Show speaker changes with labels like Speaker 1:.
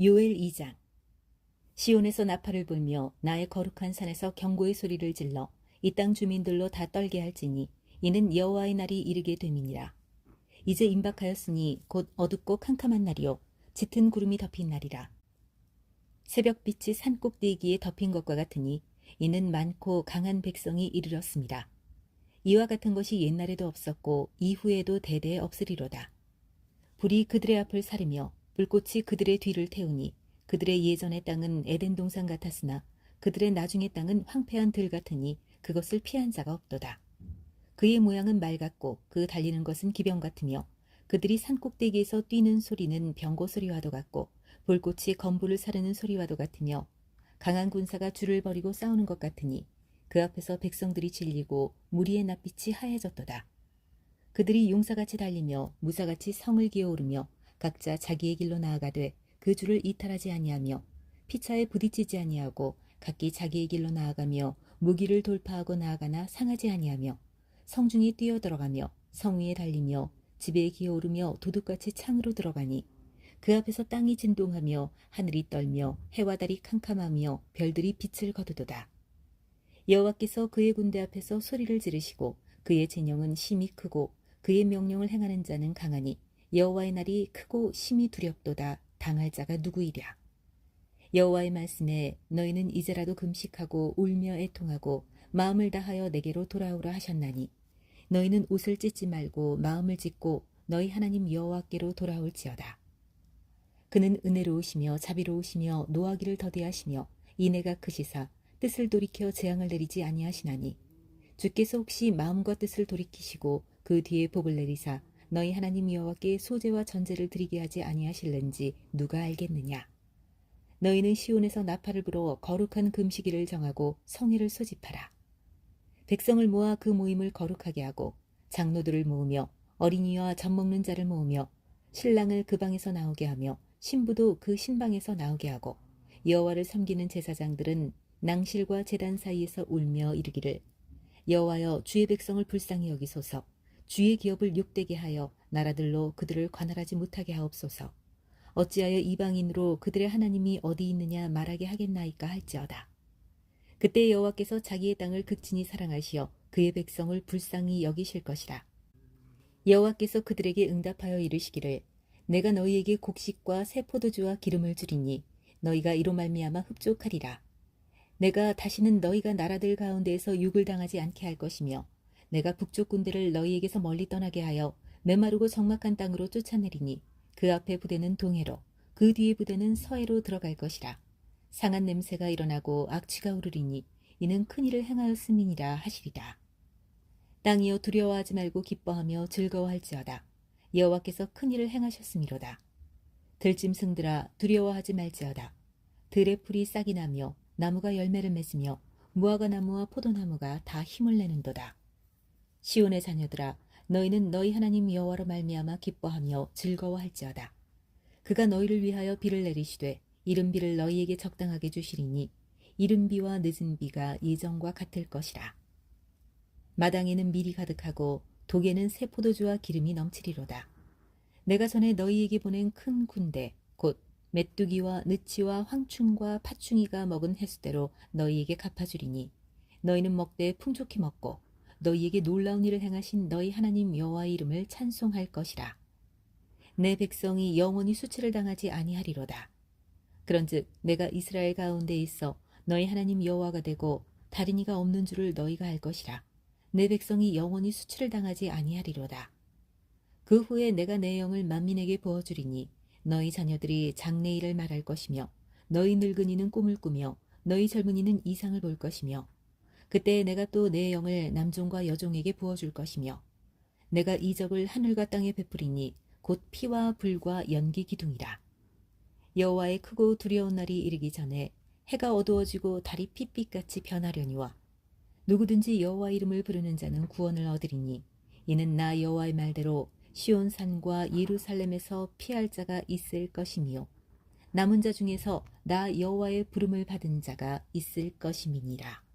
Speaker 1: 요엘 2장 시온에서 나팔을 불며 나의 거룩한 산에서 경고의 소리를 질러 이 땅 주민들로 다 떨게 할지니 이는 여호와의 날이 이르게 됨이니라. 이제 임박하였으니 곧 어둡고 캄캄한 날이요 짙은 구름이 덮인 날이라. 새벽빛이 산 꼭대기에 덮인 것과 같으니 이는 많고 강한 백성이 이르렀습니다. 이와 같은 것이 옛날에도 없었고 이후에도 대대에 없으리로다. 불이 그들의 앞을 사르며 불꽃이 그들의 뒤를 태우니 그들의 예전의 땅은 에덴 동산 같았으나 그들의 나중의 땅은 황폐한 들 같으니 그것을 피한 자가 없도다. 그의 모양은 말 같고 그 달리는 것은 기병 같으며 그들이 산 꼭대기에서 뛰는 소리는 병고 소리와도 같고 불꽃이 건부를 사르는 소리와도 같으며 강한 군사가 줄을 버리고 싸우는 것 같으니 그 앞에서 백성들이 질리고 무리의 낯빛이 하얘졌도다. 그들이 용사같이 달리며 무사같이 성을 기어오르며 각자 자기의 길로 나아가되 그 줄을 이탈하지 아니하며 피차에 부딪히지 아니하고 각기 자기의 길로 나아가며 무기를 돌파하고 나아가나 상하지 아니하며 성중에 뛰어들어가며 성 위에 달리며 집에 기어오르며 도둑같이 창으로 들어가니 그 앞에서 땅이 진동하며 하늘이 떨며 해와 달이 캄캄하며 별들이 빛을 거두도다. 여호와께서 그의 군대 앞에서 소리를 지르시고 그의 진영은 심히 크고 그의 명령을 행하는 자는 강하니 여호와의 날이 크고 심히 두렵도다. 당할 자가 누구이랴? 여호와의 말씀에 너희는 이제라도 금식하고 울며 애통하고 마음을 다하여 내게로 돌아오라 하셨나니 너희는 옷을 찢지 말고 마음을 찢고 너희 하나님 여호와께로 돌아올지어다. 그는 은혜로우시며 자비로우시며 노하기를 더디하시며 이내가 크시사 뜻을 돌이켜 재앙을 내리지 아니하시나니 주께서 혹시 마음과 뜻을 돌이키시고 그 뒤에 복을 내리사 너희 하나님 여호와께 소재와 전제를 드리게 하지 아니하실는지 누가 알겠느냐? 너희는 시온에서 나팔을 불어 거룩한 금식일을 정하고 성회를 소집하라. 백성을 모아 그 모임을 거룩하게 하고 장로들을 모으며 어린이와 젖 먹는 자를 모으며 신랑을 그 방에서 나오게 하며 신부도 그 신방에서 나오게 하고 여호와를 섬기는 제사장들은 낭실과 제단 사이에서 울며 이르기를 여호와여 주의 백성을 불쌍히 여기소서 주의 기업을 욕되게 하여 나라들로 그들을 관할하지 못하게 하옵소서. 어찌하여 이방인으로 그들의 하나님이 어디 있느냐 말하게 하겠나이까 할지어다. 그때 여호와께서 자기의 땅을 극진히 사랑하시어 그의 백성을 불쌍히 여기실 것이라. 여호와께서 그들에게 응답하여 이르시기를 내가 너희에게 곡식과 새 포도주와 기름을 주리니 너희가 이로 말미암아 흡족하리라. 내가 다시는 너희가 나라들 가운데에서 육을 당하지 않게 할 것이며 내가 북쪽 군대를 너희에게서 멀리 떠나게 하여 메마르고 적막한 땅으로 쫓아내리니 그 앞에 부대는 동해로 그 뒤에 부대는 서해로 들어갈 것이라. 상한 냄새가 일어나고 악취가 오르리니 이는 큰 일을 행하였음이니라 하시리라. 땅이여 두려워하지 말고 기뻐하며 즐거워할지어다. 여호와께서 큰 일을 행하셨음이로다. 들짐승들아 두려워하지 말지어다. 들의 풀이 싹이 나며 나무가 열매를 맺으며 무화과 나무와 포도나무가 다 힘을 내는도다. 시온의 자녀들아 너희는 너희 하나님 여호와로 말미암아 기뻐하며 즐거워할지어다. 그가 너희를 위하여 비를 내리시되 이른 비를 너희에게 적당하게 주시리니 이른 비와 늦은 비가 예정과 같을 것이라. 마당에는 밀이 가득하고 독에는 새 포도주와 기름이 넘치리로다. 내가 전에 너희에게 보낸 큰 군대 곧 메뚜기와 느치와 황충과 파충이가 먹은 횟수대로 너희에게 갚아주리니 너희는 먹되 풍족히 먹고 너희에게 놀라운 일을 행하신 너희 하나님 여호와의 이름을 찬송할 것이라. 내 백성이 영원히 수치를 당하지 아니하리로다. 그런즉 내가 이스라엘 가운데 있어 너희 하나님 여호와가 되고 다른 이가 없는 줄을 너희가 알 것이라. 내 백성이 영원히 수치를 당하지 아니하리로다. 그 후에 내가 내 영을 만민에게 부어주리니 너희 자녀들이 장래일을 말할 것이며 너희 늙은이는 꿈을 꾸며 너희 젊은이는 이상을 볼 것이며 그때 내가 또 내 영을 남종과 여종에게 부어줄 것이며 내가 이적을 하늘과 땅에 베푸리니 곧 피와 불과 연기 기둥이라 여호와의 크고 두려운 날이 이르기 전에 해가 어두워지고 달이 핏빛같이 변하려니와 누구든지 여호와 이름을 부르는 자는 구원을 얻으리니 이는 나 여호와의 말대로 시온 산과 예루살렘에서 피할 자가 있을 것이며 남은 자 중에서 나 여호와의 부름을 받은 자가 있을 것임이니라.